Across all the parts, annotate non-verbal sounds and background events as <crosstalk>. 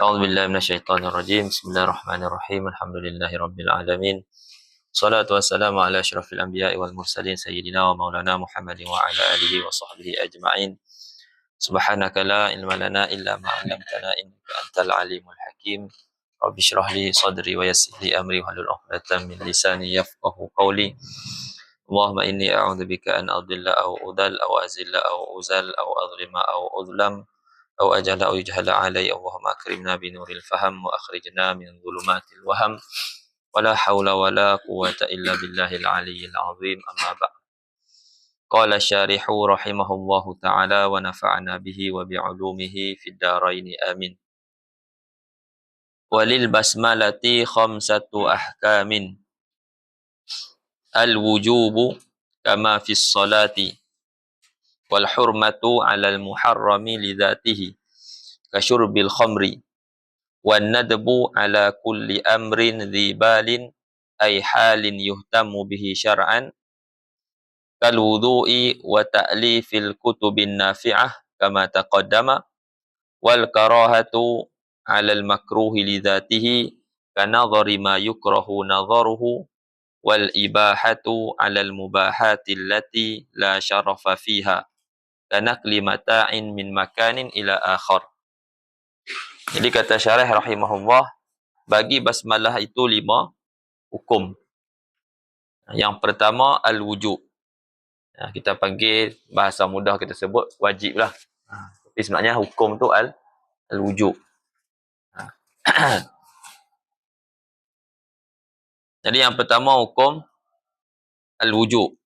أعوذ بالله من الشيطان الرجيم. بسم الله الرحمن الرحيم. الحمد لله رب العالمين. صلاة والسلام على أشرف الأنبياء والمرسلين سيدنا ومولانا محمد وعلى آله وصحبه أجمعين. سبحانك لا علم لنا إلا ما علمتنا إنك أنت العليم الحكيم. رب اشرح لي صدري ويسر لي أمري واحلل عقدة من لساني يفقه قولي. اللهم إني أعوذ بك أن أضل أو أضل أو أزل أو أزل أو أظلم أو أظلم. أو أجهل أو يجهل علي. اللهم أكرمنا بنور الفهم وأخرجنا من ظلمات الوهم. ولا حول ولا قوة إلا بالله العلي العظيم. أما بعد. قال الشارح رحمه الله تعالى ونفعنا به وبعلومه في الدارين. آمين. وللبسملة خمسة أحكام. الوجوب كما في الصلاة. والحرمة على المحرم لذاته كشرب الخمر والندب على كل أمر ذي بال أي حال يهتم به شرعا كالوضوء وتأليف الكتب النافعة كما تقدم والكراهة على المكروه لذاته كنظر ما يكره نظره والإباحة على المباحات التي لا شرف فيها kanakli mata'in min makanin ila akhar. Jadi kata syarah rahimahullah, bagi basmalah itu lima hukum. Yang pertama, al-wujud. Ya, kita panggil bahasa mudah kita sebut wajib lah. Ha. Tapi sebenarnya hukum tu al al-wujud. Ha. <clears throat> Jadi yang pertama hukum al-wujud.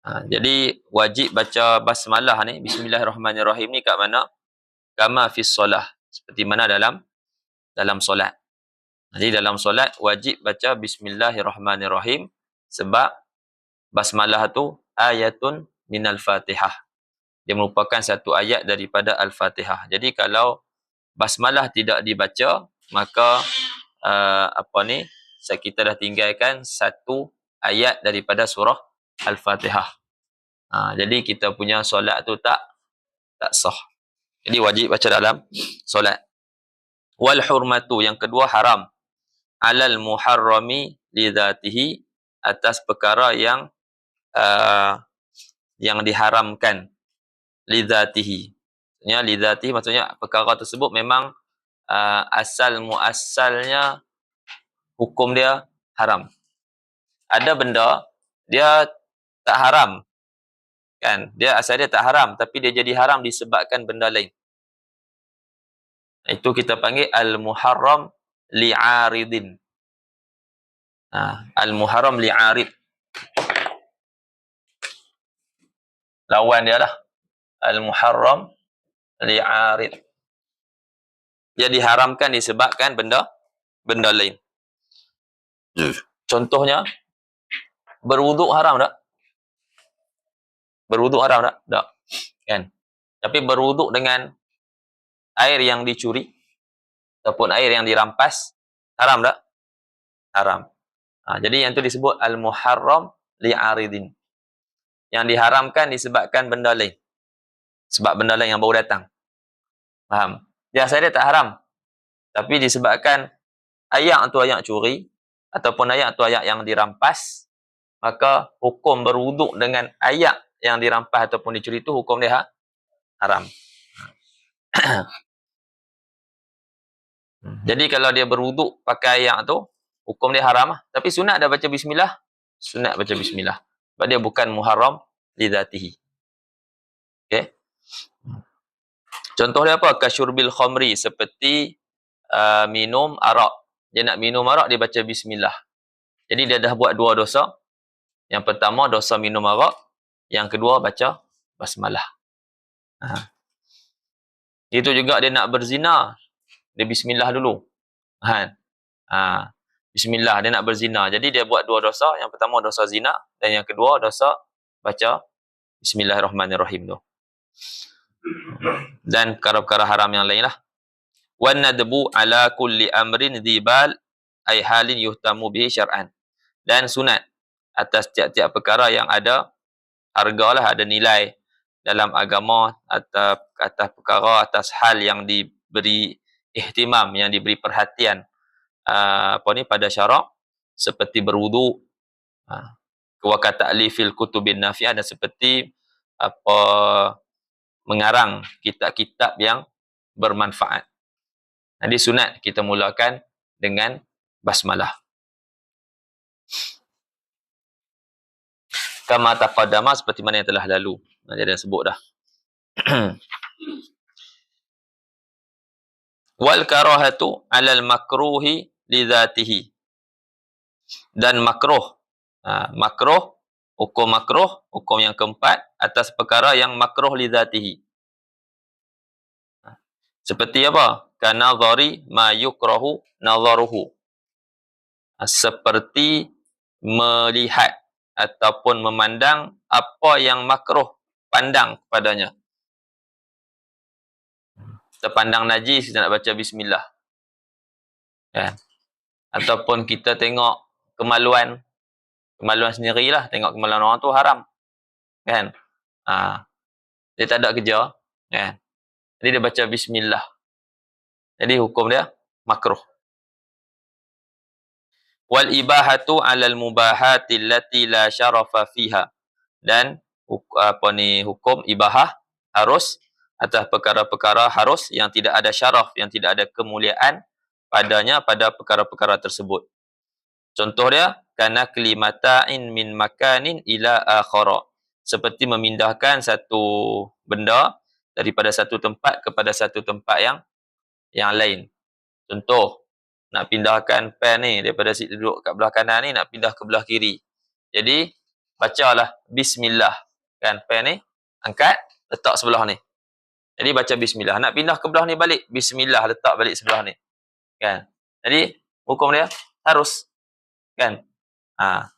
Ha, jadi wajib baca basmalah ni bismillahirrahmanirrahim ni kat mana? Kama fi solah. Seperti mana dalam dalam solat. Jadi dalam solat wajib baca bismillahirrahmanirrahim sebab basmalah tu ayatun minal fatihah. Dia merupakan satu ayat daripada al-fatihah. Jadi kalau basmalah tidak dibaca maka uh, apa ni kita dah tinggalkan satu ayat daripada surah Al-Fatihah. Ha, jadi kita punya solat tu tak tak sah. Jadi wajib baca dalam solat. Wal hurmatu yang kedua haram. Alal muharrami lidatihi atas perkara yang uh, yang diharamkan lidatihi. Maksudnya lidatihi maksudnya perkara tersebut memang uh, asal muasalnya hukum dia haram. Ada benda dia tak haram. Kan? Dia asal dia tak haram tapi dia jadi haram disebabkan benda lain. Itu kita panggil al-muharram li'aridin. Ha, al-muharram li'arid. Lawan dia lah. Al-muharram li'arid. Dia diharamkan disebabkan benda benda lain. Contohnya, berwuduk haram tak? Berwuduk haram tak? Tak. Kan? Tapi berwuduk dengan air yang dicuri ataupun air yang dirampas, haram tak? Haram. Ha, jadi yang tu disebut al-muharram li'aridin. Yang diharamkan disebabkan benda lain. Sebab benda lain yang baru datang. Faham? Dia asal dia tak haram. Tapi disebabkan ayat tu ayat curi, ataupun ayat atau ayat yang dirampas, maka hukum berwuduk dengan ayat yang dirampas ataupun dicuri itu hukum dia ha? haram. Hmm. Jadi kalau dia berwuduk pakai ayat tu, hukum dia haram. Lah. Tapi sunat dah baca bismillah, sunat baca bismillah. Sebab dia bukan muharram lidatihi. Okay. Contoh dia apa? Kasyurbil khomri. Seperti uh, minum arak dia nak minum arak, dia baca bismillah. Jadi dia dah buat dua dosa. Yang pertama, dosa minum arak. Yang kedua, baca basmalah. Ha. Itu juga dia nak berzina. Dia bismillah dulu. Ha. Ha. Bismillah, dia nak berzina. Jadi dia buat dua dosa. Yang pertama, dosa zina. Dan yang kedua, dosa baca bismillahirrahmanirrahim tu. Dan perkara-perkara haram yang lain lah wan nadbu ala kulli amrin dhibal ay halin yuhtamu bihi syar'an dan sunat atas tiap-tiap perkara yang ada hargalah ada nilai dalam agama atas atas perkara atas hal yang diberi ihtimam yang diberi perhatian uh, apa ni pada syarak seperti berwudu uh, wa ta'lifil kutubin nafi'ah dan seperti apa mengarang kitab-kitab yang bermanfaat. Jadi sunat kita mulakan dengan basmalah. Kama taqaddama seperti mana yang telah lalu. Jadi dah sebut dah. <clears throat> Wal karahatu 'alal makruhi li dhatihi. Dan makruh. Ha, makruh, hukum makruh, hukum yang keempat atas perkara yang makruh li dhatihi. Ha, seperti apa? Kana dhari ma yukrahu nadharuhu. Ha, seperti melihat ataupun memandang apa yang makruh pandang kepadanya. Kita pandang najis, kita nak baca bismillah. Kan? Ataupun kita tengok kemaluan, kemaluan sendirilah, tengok kemaluan orang tu haram. Kan? Ha. Dia tak ada kerja. Kan? Jadi dia baca bismillah. Jadi hukum dia makruh wal ibahatu alal mubahati allati la syarafa fiha. Dan apa ni hukum ibahah harus atas perkara-perkara harus yang tidak ada syaraf yang tidak ada kemuliaan padanya pada perkara-perkara tersebut. Contoh dia kana klimatain min makanin ila akhara. Seperti memindahkan satu benda daripada satu tempat kepada satu tempat yang yang lain. Contoh nak pindahkan pen ni daripada situ duduk kat belah kanan ni nak pindah ke belah kiri. Jadi bacalah bismillah kan pen ni angkat letak sebelah ni. Jadi baca bismillah. Nak pindah ke belah ni balik bismillah letak balik sebelah ni. Kan? Jadi hukum dia harus kan? Ha.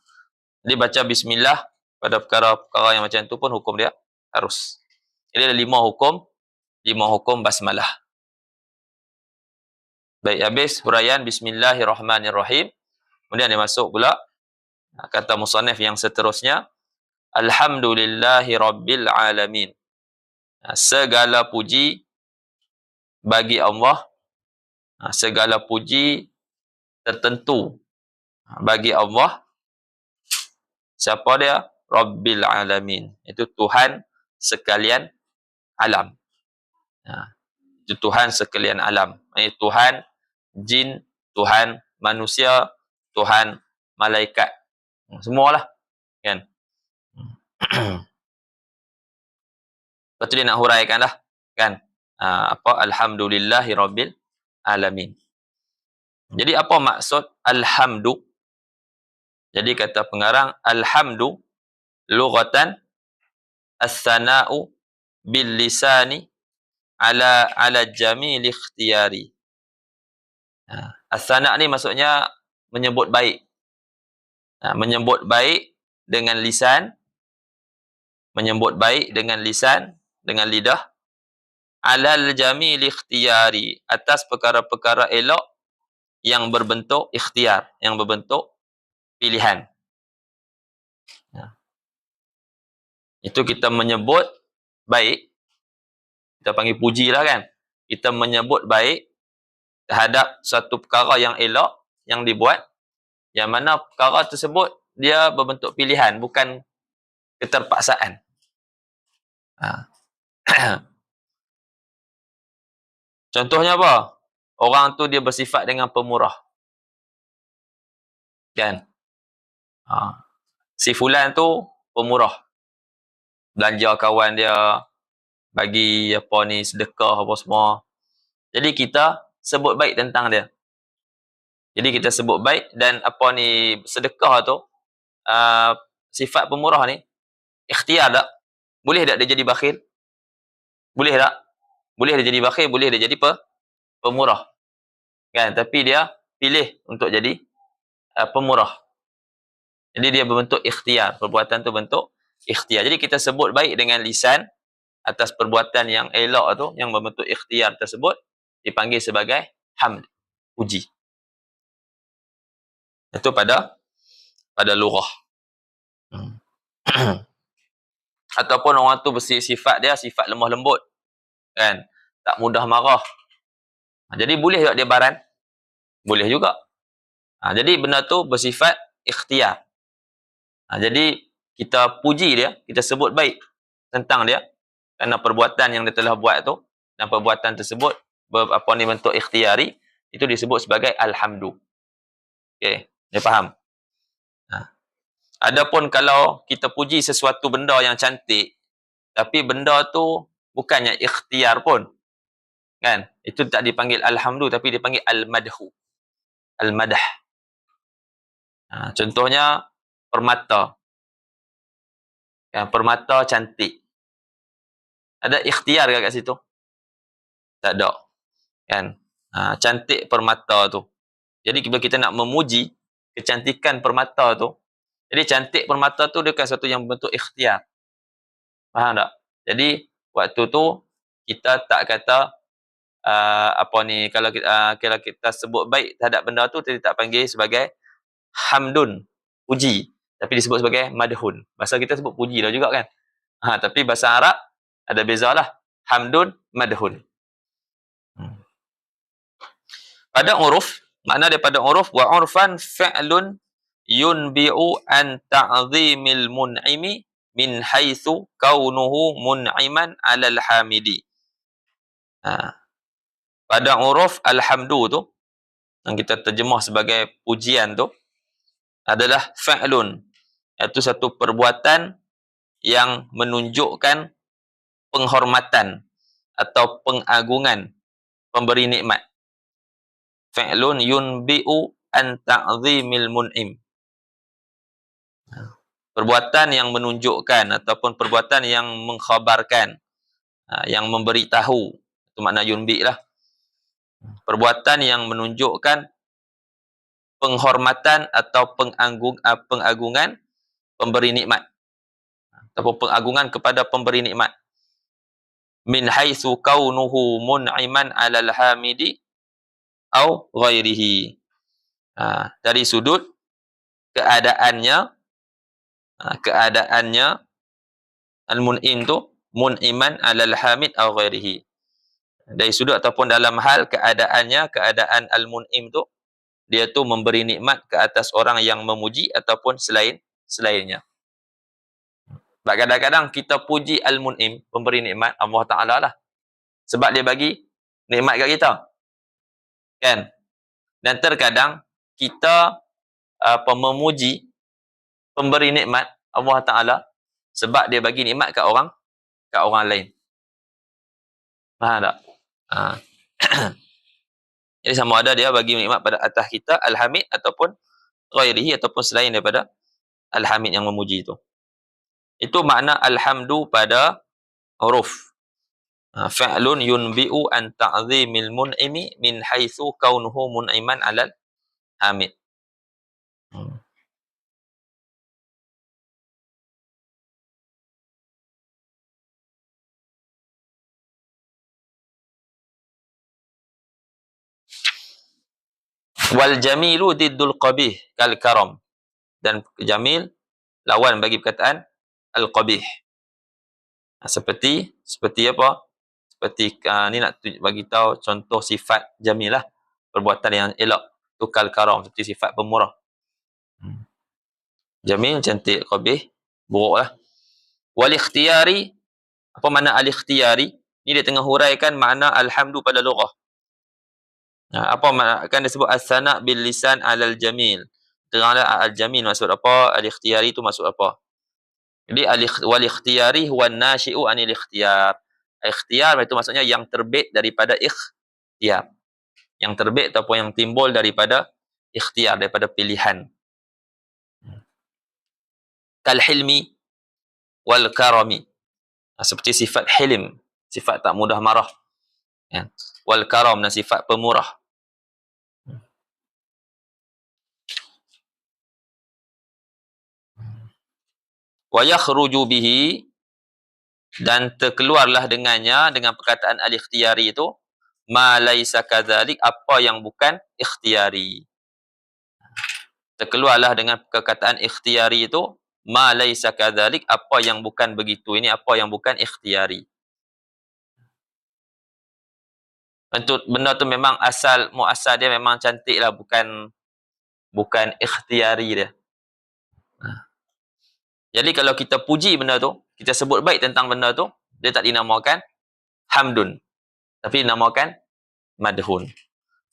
Jadi baca bismillah pada perkara-perkara yang macam tu pun hukum dia harus. Jadi ada lima hukum, lima hukum basmalah. Baik, habis huraian Bismillahirrahmanirrahim. Kemudian dia masuk pula kata musannif yang seterusnya. Alhamdulillahi Rabbil Alamin. Segala puji bagi Allah. Segala puji tertentu bagi Allah. Siapa dia? Rabbil Alamin. Itu Tuhan sekalian alam. Itu Tuhan sekalian alam. Ini Tuhan jin, Tuhan manusia, Tuhan malaikat. Hmm, semualah. Kan? <clears throat> Lepas tu dia nak huraikan lah. Kan? Ha, apa? Alhamdulillahi Rabbil Alamin. Jadi apa maksud Alhamdu? Jadi kata pengarang, Alhamdu lughatan as-sana'u bil lisani ala ala jamil ikhtiyari. Ha, As-sana' ni maksudnya menyebut baik. Ha, menyebut baik dengan lisan. Menyebut baik dengan lisan, dengan lidah. Alal jamil ikhtiyari. Atas perkara-perkara elok yang berbentuk ikhtiar. Yang berbentuk pilihan. Ha. Itu kita menyebut baik. Kita panggil puji lah kan. Kita menyebut baik terhadap satu perkara yang elok yang dibuat yang mana perkara tersebut dia berbentuk pilihan bukan keterpaksaan. Ha. <coughs> Contohnya apa? Orang tu dia bersifat dengan pemurah. Kan? Ha. Si fulan tu pemurah. Belanja kawan dia bagi apa ni sedekah apa semua. Jadi kita sebut baik tentang dia. Jadi kita sebut baik dan apa ni sedekah tu uh, sifat pemurah ni ikhtiar tak? Boleh tak dia jadi bakhil? Boleh tak? Boleh dia jadi bakhil, boleh dia jadi pe pemurah. Kan? Tapi dia pilih untuk jadi uh, pemurah. Jadi dia berbentuk ikhtiar. Perbuatan tu bentuk ikhtiar. Jadi kita sebut baik dengan lisan atas perbuatan yang elok tu, yang berbentuk ikhtiar tersebut dipanggil sebagai hamd, puji. Itu pada pada lurah. Hmm. <clears throat> Ataupun orang tu bersifat dia sifat lemah lembut. Kan? Tak mudah marah. Ha, jadi boleh tak dia baran? Boleh juga. Ha, jadi benda tu bersifat ikhtiar. Ha, jadi kita puji dia, kita sebut baik tentang dia kerana perbuatan yang dia telah buat tu dan perbuatan tersebut apa ni bentuk ikhtiari itu disebut sebagai alhamdu. Okey, dia faham? Ha. Adapun kalau kita puji sesuatu benda yang cantik tapi benda tu bukannya ikhtiar pun. Kan? Itu tak dipanggil alhamdu tapi dipanggil al-madhu. Al-madah. Ha, contohnya permata. Kan, permata cantik. Ada ikhtiar ke kat situ? Tak ada. Kan? Ha, cantik permata tu. Jadi bila kita nak memuji kecantikan permata tu, jadi cantik permata tu dia bukan satu yang bentuk ikhtiar. Faham tak? Jadi waktu tu kita tak kata uh, apa ni kalau kita, uh, kalau kita sebut baik terhadap benda tu kita tak panggil sebagai hamdun, puji. Tapi disebut sebagai madhun. Bahasa kita sebut puji lah juga kan. Ha, tapi bahasa Arab ada bezalah. Hamdun, madhun. Hmm. Pada uruf, makna daripada uruf, wa urfan fi'lun yunbi'u an ta'zimil mun'imi min haitsu kaunuhu mun'iman 'alal hamidi. Ha. Pada uruf alhamdu tu yang kita terjemah sebagai pujian tu adalah fa'lun iaitu satu perbuatan yang menunjukkan penghormatan atau pengagungan pemberi nikmat. Fa'lun yunbi'u an ta'zimil mun'im. Perbuatan yang menunjukkan ataupun perbuatan yang mengkhabarkan, ha, yang memberitahu. Itu makna yunbi' lah. Perbuatan yang menunjukkan penghormatan atau pengagung, ha, pengagungan pemberi nikmat ataupun pengagungan kepada pemberi nikmat min haitsu kaunuhu mun'iman 'alal hamidi au ghairihi ha, dari sudut keadaannya ha, keadaannya al-mun'im tu mun'iman 'alal hamid au ghairihi dari sudut ataupun dalam hal keadaannya keadaan al-mun'im tu dia tu memberi nikmat ke atas orang yang memuji ataupun selain selainnya. Sebab kadang-kadang kita puji Al-Mun'im, pemberi nikmat Allah Ta'ala lah. Sebab dia bagi nikmat kat kita. Kan? Dan terkadang kita apa memuji pemberi nikmat Allah Ta'ala sebab dia bagi nikmat kat orang kat orang lain. Faham tak? Ha. <clears throat> Jadi sama ada dia bagi nikmat pada atas kita Al-Hamid ataupun ghairihi ataupun selain daripada Al-Hamid yang memuji itu. Itu makna Alhamdu pada huruf. Ha, Fa'lun yunbi'u an ta'zimil mun'imi min haitsu kaunuhu mun'iman 'alal hamid. Hmm. Wal jamilu diddul qabih kal karam dan jamil lawan bagi perkataan al-qabih. Ha, seperti seperti apa? Seperti uh, ni nak bagi tahu contoh sifat jamilah perbuatan yang elok tukal karam seperti sifat pemurah. Hmm. Jamil cantik qabih buruklah. Wal ikhtiyari apa makna al ikhtiyari? Ni dia tengah huraikan makna alhamdu pada lughah. Ha, apa makna kan disebut as-sana bil lisan alal jamil teranglah al-jamil maksud apa, al-ikhtiyari itu maksud apa. Jadi wal-ikhtiyari huwa nasyi'u anil ikhtiyar. Ikhtiyar itu maksudnya yang terbit daripada ikhtiyar. Yang terbit ataupun yang timbul daripada ikhtiyar, daripada pilihan. Kal-hilmi wal-karami. Seperti sifat hilim, sifat tak mudah marah. Ya. Wal-karam dan sifat pemurah. wa yakhruju bihi dan terkeluarlah dengannya dengan perkataan al-ikhtiyari itu ma laisa kadzalik apa yang bukan ikhtiyari terkeluarlah dengan perkataan ikhtiyari itu ma laisa kadzalik apa yang bukan begitu ini apa yang bukan ikhtiyari Untuk benda tu memang asal muasal dia memang cantik lah bukan bukan ikhtiari dia. Ha. Jadi kalau kita puji benda tu, kita sebut baik tentang benda tu, dia tak dinamakan hamdun. Tapi dinamakan madhun.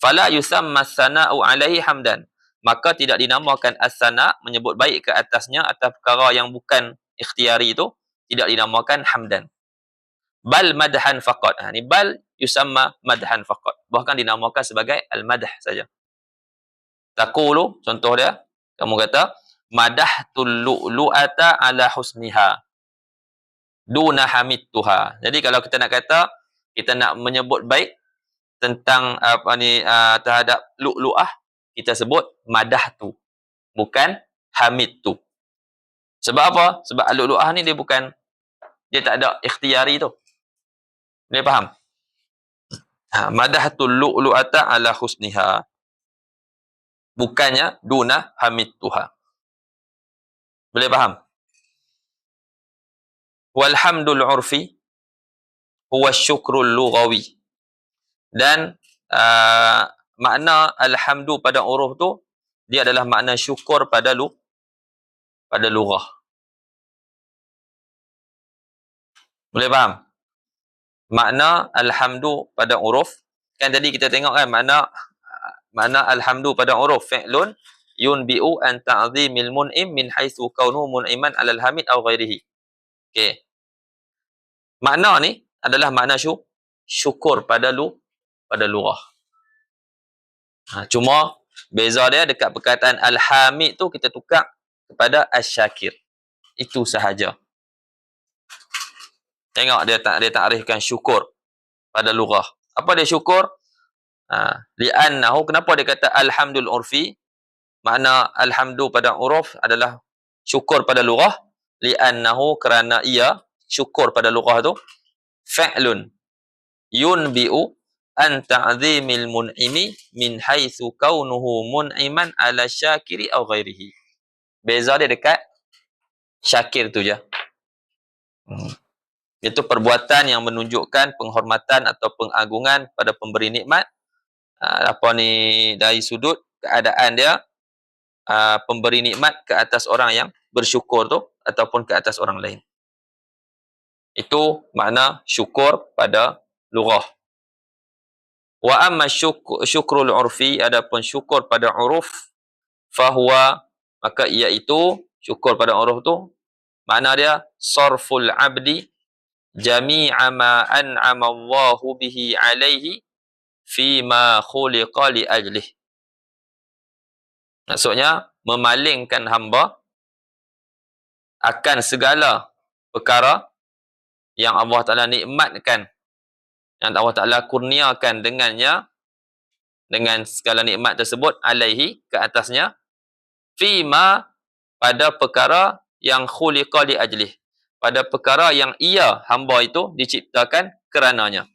Fala yusamma sana'u alaihi hamdan. Maka tidak dinamakan as-sana' menyebut baik ke atasnya atas perkara yang bukan ikhtiari itu, tidak dinamakan hamdan. Bal madhan faqat. Ha, ni bal yusamma madhan faqat. Bahkan dinamakan sebagai al-madh saja. Taqulu contoh dia kamu kata madahtul lu'lu'ata ala husniha duna hamidtuha. Jadi kalau kita nak kata kita nak menyebut baik tentang apa ni uh, terhadap lu'lu'ah kita sebut madah tu bukan hamid tu. Sebab apa? Sebab lu'lu'ah ni dia bukan dia tak ada ikhtiari tu. Dia faham? Ha, madahatul lu'lu'ata ala husniha. Bukannya duna hamid tuha. Boleh faham? Walhamdul urfi huwa syukrul lughawi. Dan uh, makna alhamdu pada uruf tu dia adalah makna syukur pada lu pada lughah. Boleh faham? makna alhamdu pada uruf kan tadi kita tengok kan makna makna alhamdu pada uruf fi'lun yunbi'u an ta'zimil mun'im min haitsu kaunu mun'iman 'alal hamid aw ghairihi okey makna ni adalah makna syu syukur pada lu pada lughah ha, cuma beza dia dekat perkataan alhamid tu kita tukar kepada asyakir itu sahaja Tengok dia tak dia takrifkan syukur pada lughah. Apa dia syukur? Ha, li'annahu kenapa dia kata alhamdul urfi? Makna alhamdu pada uruf adalah syukur pada lughah. Li'annahu kerana ia syukur pada lughah tu fa'lun yunbi'u an ta'zimil mun'imi min haitsu kaunuhu mun'iman ala syakiri aw ghairihi. Beza dia dekat syakir tu je. Hmm iaitu perbuatan yang menunjukkan penghormatan atau pengagungan pada pemberi nikmat uh, apa ni dari sudut keadaan dia uh, pemberi nikmat ke atas orang yang bersyukur tu ataupun ke atas orang lain itu makna syukur pada lughah wa amma syuk syukrul urfi adapun syukur pada uruf fahuwa maka iaitu syukur pada uruf tu makna dia sarful abdi jami'a ma an'ama Allahu bihi alaihi fi ma khuliqa li ajlih. Maksudnya memalingkan hamba akan segala perkara yang Allah Taala nikmatkan yang Allah Taala kurniakan dengannya dengan segala nikmat tersebut alaihi ke atasnya fi ma pada perkara yang khuliqa li ajlih pada perkara yang ia hamba itu diciptakan kerananya.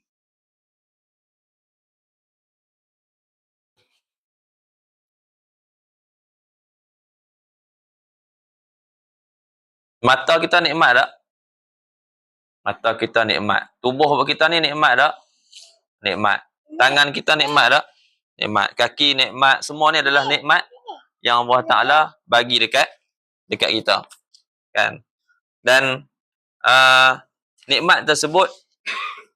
Mata kita nikmat tak? Mata kita nikmat. Tubuh kita ni nikmat tak? Nikmat. Tangan kita nikmat tak? Nikmat. Kaki nikmat. Semua ni adalah nikmat yang Allah Ta'ala bagi dekat dekat kita. Kan? Dan uh, nikmat tersebut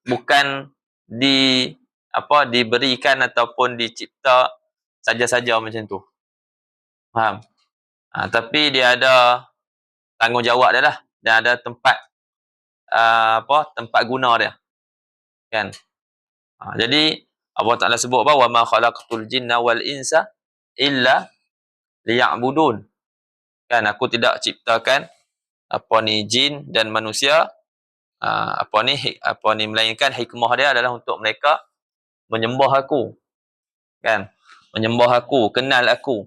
bukan di apa diberikan ataupun dicipta saja-saja macam tu. Faham? Ha, tapi dia ada tanggungjawab dia lah. Dan ada tempat uh, apa tempat guna dia. Kan? Ha, jadi Allah Taala sebut apa? Wa ma khalaqtul jinna wal insa illa liya'budun. Kan aku tidak ciptakan apa ni jin dan manusia uh, apa ni apa ni melainkan hikmah dia adalah untuk mereka menyembah aku kan menyembah aku kenal aku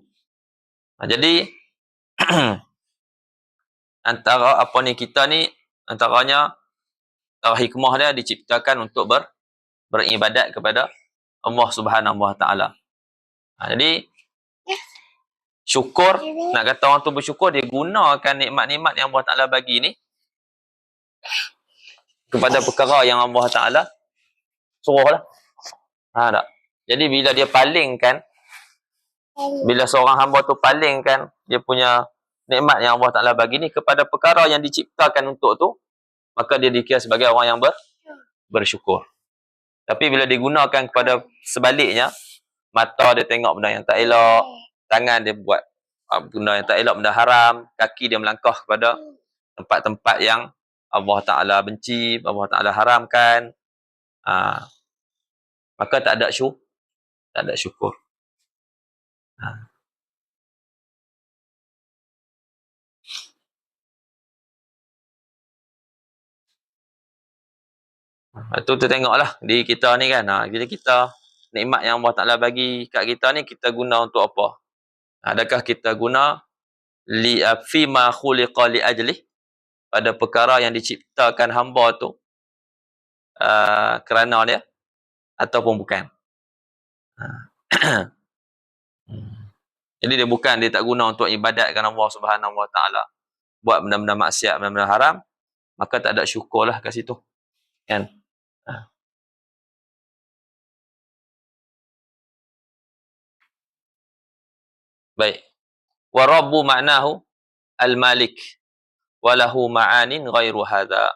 uh, jadi <clears throat> <coughs> antara apa ni kita ni antaranya antara hikmah dia diciptakan untuk ber, beribadat kepada Allah Subhanahu Wa Taala. Uh, jadi syukur nak kata orang tu bersyukur dia gunakan nikmat-nikmat yang Allah Taala bagi ni kepada perkara yang Allah Taala suruhlah Ha tak? Jadi bila dia palingkan bila seorang hamba tu palingkan dia punya nikmat yang Allah Taala bagi ni kepada perkara yang diciptakan untuk tu, maka dia dikira sebagai orang yang ber, bersyukur. Tapi bila digunakan kepada sebaliknya, mata dia tengok benda yang tak elok, tangan dia buat uh, benda yang tak elok, benda haram, kaki dia melangkah kepada tempat-tempat yang Allah Taala benci, Allah Taala haramkan. Ha, maka tak ada syukur. Tak ada syukur. Ha. Itu tu tengoklah di kita ni kan. Ha, bila kita nikmat yang Allah Taala bagi kat kita ni kita guna untuk apa? Adakah kita guna li fi ma khuliqa li ajli pada perkara yang diciptakan hamba tu uh, kerana dia ataupun bukan. <clears throat> Jadi dia bukan dia tak guna untuk ibadatkan Allah Subhanahu Wa Taala. Buat benda-benda maksiat, benda-benda haram, maka tak ada syukurlah kat situ. Kan? Baik. Wa rabbu ma'nahu al-malik wa lahu ma'anin ghairu hadha.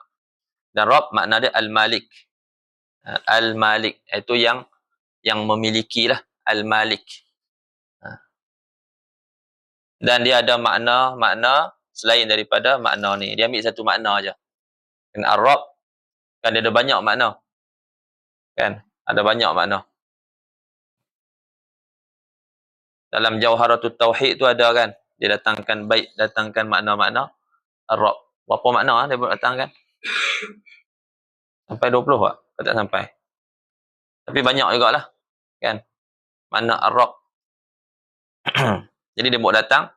Dan Rabb makna dia al-malik. Ha, al-malik itu yang yang memiliki lah al-malik. Ha. Dan dia ada makna makna selain daripada makna ni. Dia ambil satu makna aja. Kan Ar-Rabb Kan dia ada banyak makna. Kan? Ada banyak makna. Dalam Jauharatul Tauhid tu ada kan? Dia datangkan baik, datangkan makna-makna Arab. Berapa makna dia datangkan? Sampai 20 tak? Kau tak sampai. Tapi banyak jugalah. Kan? Makna Arab. Jadi dia buat datang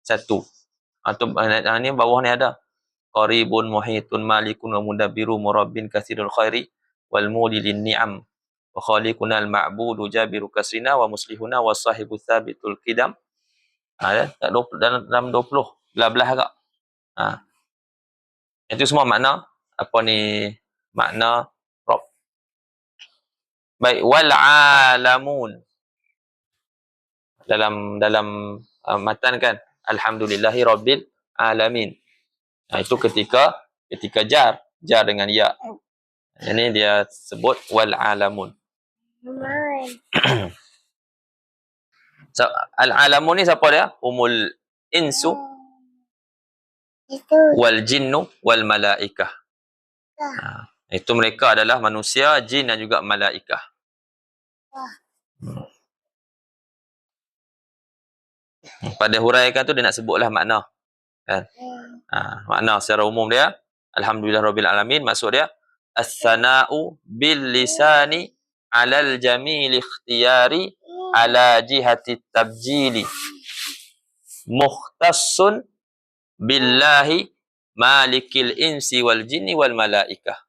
satu. Atau ni bawah ni ada qaribun muhitun malikun wa mudabbiru murabbin kasirul khairi wal muli lin ni'am wa khaliquna al ma'budu jabiru kasrina wa muslihuna wa sahibu thabitul qidam. Ha ya tak 20 dalam, dalam 20 belah-belah agak. Ha. Itu semua makna apa ni makna rob. Baik wal alamun. Dalam dalam uh, matan kan alhamdulillahi rabbil alamin. Nah, itu ketika ketika jar, jar dengan ya. Ini dia sebut wal alamun. <clears throat> so, al alamun ni siapa dia? Umul insu wal jinnu wal malaikah. Nah, itu mereka adalah manusia, jin dan juga malaikah. Hmm. Pada huraikan tu dia nak sebutlah makna. Kan? Ha, makna secara umum dia alhamdulillah rabbil alamin maksud dia as-sana'u bil lisani 'alal jamil ikhtiyari ala jihati tabjili. Mukhtassun billahi malikil insi wal jinni wal malaikah.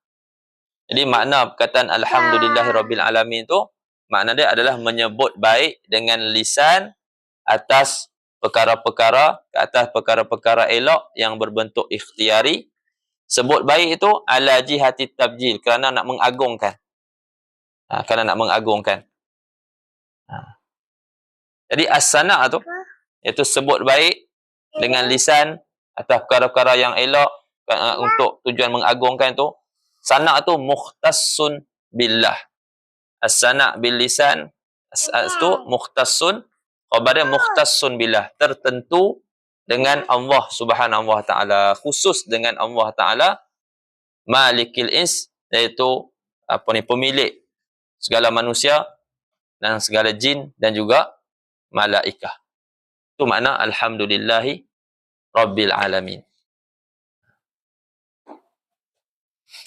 Jadi makna perkataan alhamdulillah rabbil alamin tu makna dia adalah menyebut baik dengan lisan atas perkara-perkara ke atas perkara-perkara elok yang berbentuk ikhtiari sebut baik itu ala jihati tabjil kerana nak mengagungkan ha, kerana nak mengagungkan. Ha. jadi as-sana tu iaitu sebut baik dengan lisan atas perkara-perkara yang elok uh, untuk tujuan mengagungkan tu sana tu mukhtassun billah. As-sana bil lisan as tu mukhtassun khabarnya mukhtassun billah. Tertentu dengan Allah Subhanahu wa taala khusus dengan Allah taala malikil ins iaitu apa ni pemilik segala manusia dan segala jin dan juga malaikah itu makna alhamdulillahi rabbil alamin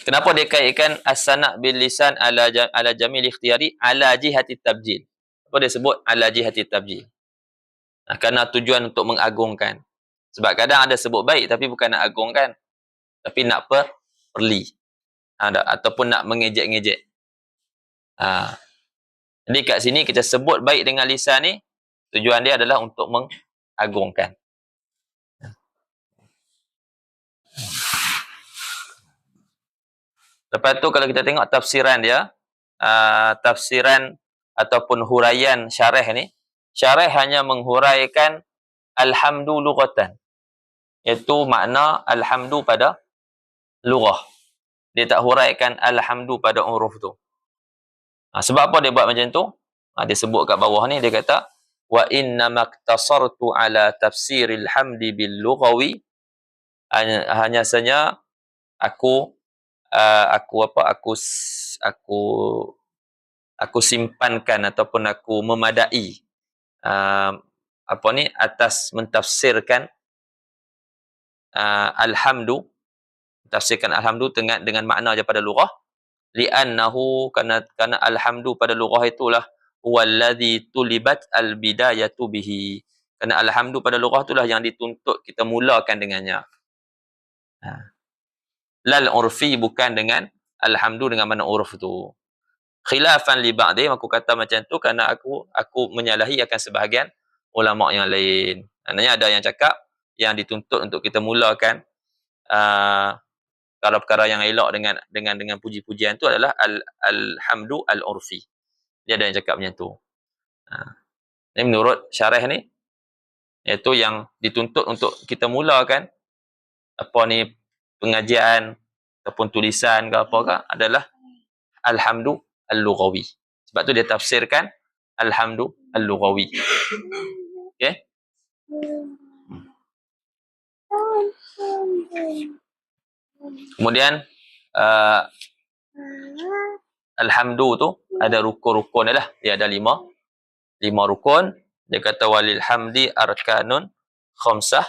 Kenapa dia kaitkan as-sana' bil lisan ala ala jamil ikhtiyari ala jihati tabjil? Apa dia sebut ala jihati tabjil? Nah, kerana tujuan untuk mengagungkan. Sebab kadang ada sebut baik tapi bukan nak agungkan. Tapi nak per, perli. Ada, ataupun nak mengejek-ngejek. Ha. Jadi kat sini kita sebut baik dengan lisan ni, tujuan dia adalah untuk mengagungkan. Lepas tu kalau kita tengok tafsiran dia, uh, tafsiran ataupun huraian syarah ni, syarah hanya menghuraikan alhamdu lughatan. Iaitu makna alhamdu pada lughah. Dia tak huraikan alhamdu pada huruf tu. Ha, sebab apa dia buat macam tu? Ha, dia sebut kat bawah ni dia kata wa inna maktasartu ala tafsiril hamdi bil lughawi hanya, saja aku uh, aku apa aku aku aku simpankan ataupun aku memadai uh, apa ni atas mentafsirkan uh, alhamdu tafsirkan alhamdu dengan dengan makna daripada lughah li'annahu karena karena alhamdu pada lughah itulah huwallazi tulibat albidayatu bihi. Kerana alhamdu pada lughah itulah yang dituntut kita mulakan dengannya. Ha. lal urfi bukan dengan alhamdu dengan mana uruf tu. Khilafan li ba'di aku kata macam tu kerana aku aku menyalahi akan sebahagian ulama yang lain. Maknanya ada yang cakap yang dituntut untuk kita mulakan uh, kalau perkara yang elok dengan dengan dengan puji-pujian tu adalah al alhamdu al urfi. Dia ada yang cakap macam tu. Ha. Ini menurut syarah ni iaitu yang dituntut untuk kita mulakan apa ni pengajian ataupun tulisan ke apa ke adalah alhamdu al lughawi. Sebab tu dia tafsirkan alhamdu al lughawi. Okey? Hmm. Kemudian uh, Alhamdu tu ada rukun-rukun lah. Dia ada lima. Lima rukun. Dia kata walil hamdi arkanun khamsah.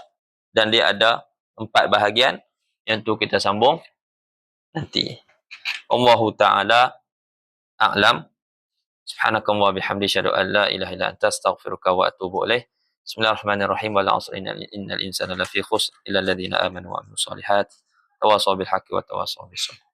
Dan dia ada empat bahagian. Yang tu kita sambung nanti. Allahu ta'ala a'lam. Subhanakallah bihamdi syadu an la ilaha illa anta astaghfiruka wa atubu ilaih. Bismillahirrahmanirrahim. Wa la'asr innal insana lafi khusr illa alladhina amanu wa aminu salihat. التواصل بالحق والتواصل بالصبر.